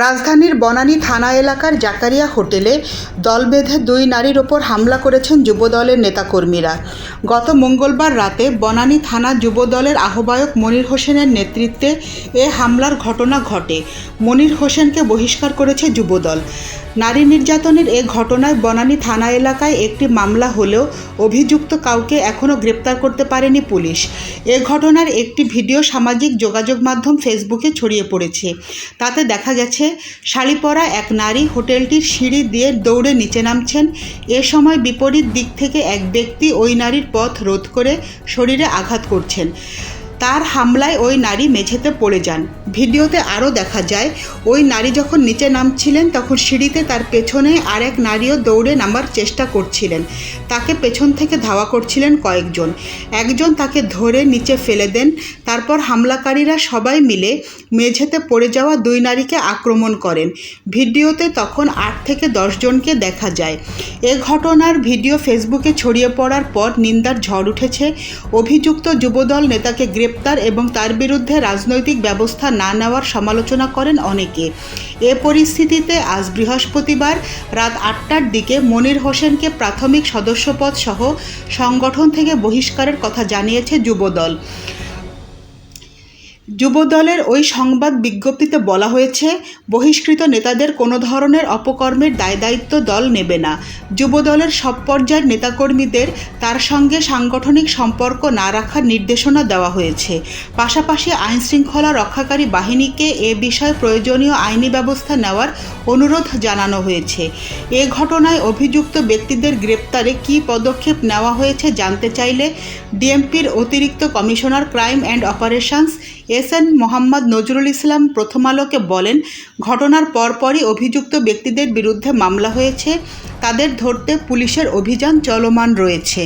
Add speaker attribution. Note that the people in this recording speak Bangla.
Speaker 1: রাজধানীর বনানী থানা এলাকার জাকারিয়া হোটেলে দল বেঁধে দুই নারীর ওপর হামলা করেছেন যুবদলের নেতাকর্মীরা। গত মঙ্গলবার রাতে বনানী থানা যুবদলের আহ্বায়ক মনির হোসেনের নেতৃত্বে এ হামলার ঘটনা ঘটে। মনির হোসেনকে বহিষ্কার করেছে যুবদল। নারী নির্যাতনের এ ঘটনায় বনানী থানা এলাকায় একটি মামলা হলেও অভিযুক্ত কাউকে এখনও গ্রেপ্তার করতে পারেনি পুলিশ। এ ঘটনার একটি ভিডিও সামাজিক যোগাযোগ মাধ্যম ফেসবুকে ছড়িয়ে পড়েছে। তাতে দেখা গেছে শাড়ি পরা এক নারী হোটেলটির সিঁড়ি দিয়ে দৌড়ে নিচে নামছেন। এ সময় বিপরীত দিক থেকে এক ব্যক্তি ওই নারীর পথ রোধ করে শরীরে আঘাত করছেন। তার হামলায় ওই নারী মেঝেতে পড়ে যান। ভিডিওতে আরও দেখা যায়, ওই নারী যখন নিচে নামছিলেন, তখন সিঁড়িতে তার পেছনে আরেক নারীও দৌড়ে নামার চেষ্টা করছিলেন। তাকে পেছন থেকে ধাওয়া করছিলেন কয়েকজন। একজন তাকে ধরে নিচে ফেলে দেন। তারপর হামলাকারীরা সবাই মিলে মেঝেতে পড়ে যাওয়া দুই নারীকে আক্রমণ করেন। ভিডিওতে তখন আট থেকে দশজনকে দেখা যায়। এ ঘটনার ভিডিও ফেসবুকে ছড়িয়ে পড়ার পর নিন্দার ঝড় উঠেছে। অভিযুক্ত যুবদল নেতাকে গ্রেপ্তার এবং তার বিরুদ্ধে রাজনৈতিক ব্যবস্থা না নেওয়ার সমালোচনা করেন অনেকে। এ পরিস্থিতিতে আজ বৃহস্পতিবার রাত আটটার দিকে মনির হোসেনকে প্রাথমিক সদস্যপদ সহ সংগঠন থেকে বহিষ্কারের কথা জানিয়েছে যুবদল। যুবদলের ওই সংবাদ বিজ্ঞপ্তিতে বলা হয়েছে, বহিষ্কৃত নেতাদের কোনো ধরনের অপকর্মের দায় দায়িত্ব দল নেবে না। যুবদলের সব পর্যায়ের নেতাকর্মীদের তার সঙ্গে সাংগঠনিক সম্পর্ক না রাখার নির্দেশনা দেওয়া হয়েছে। পাশাপাশি আইনশৃঙ্খলা রক্ষাকারী বাহিনীকে এ বিষয়ে প্রয়োজনীয় আইনি ব্যবস্থা নেওয়ার অনুরোধ জানানো হয়েছে। এ ঘটনায় অভিযুক্ত ব্যক্তিদের গ্রেপ্তারে কী পদক্ষেপ নেওয়া হয়েছে জানতে চাইলে ডিএমপির অতিরিক্ত commissioner crime and operations S N Mohammad Nazrul Islam প্রথম আলোকে বলেন, ঘটনার পরপরই অভিযুক্ত ব্যক্তিদের বিরুদ্ধে মামলা হয়েছে। তাদের ধরতে পুলিশের অভিযান চলমান রয়েছে।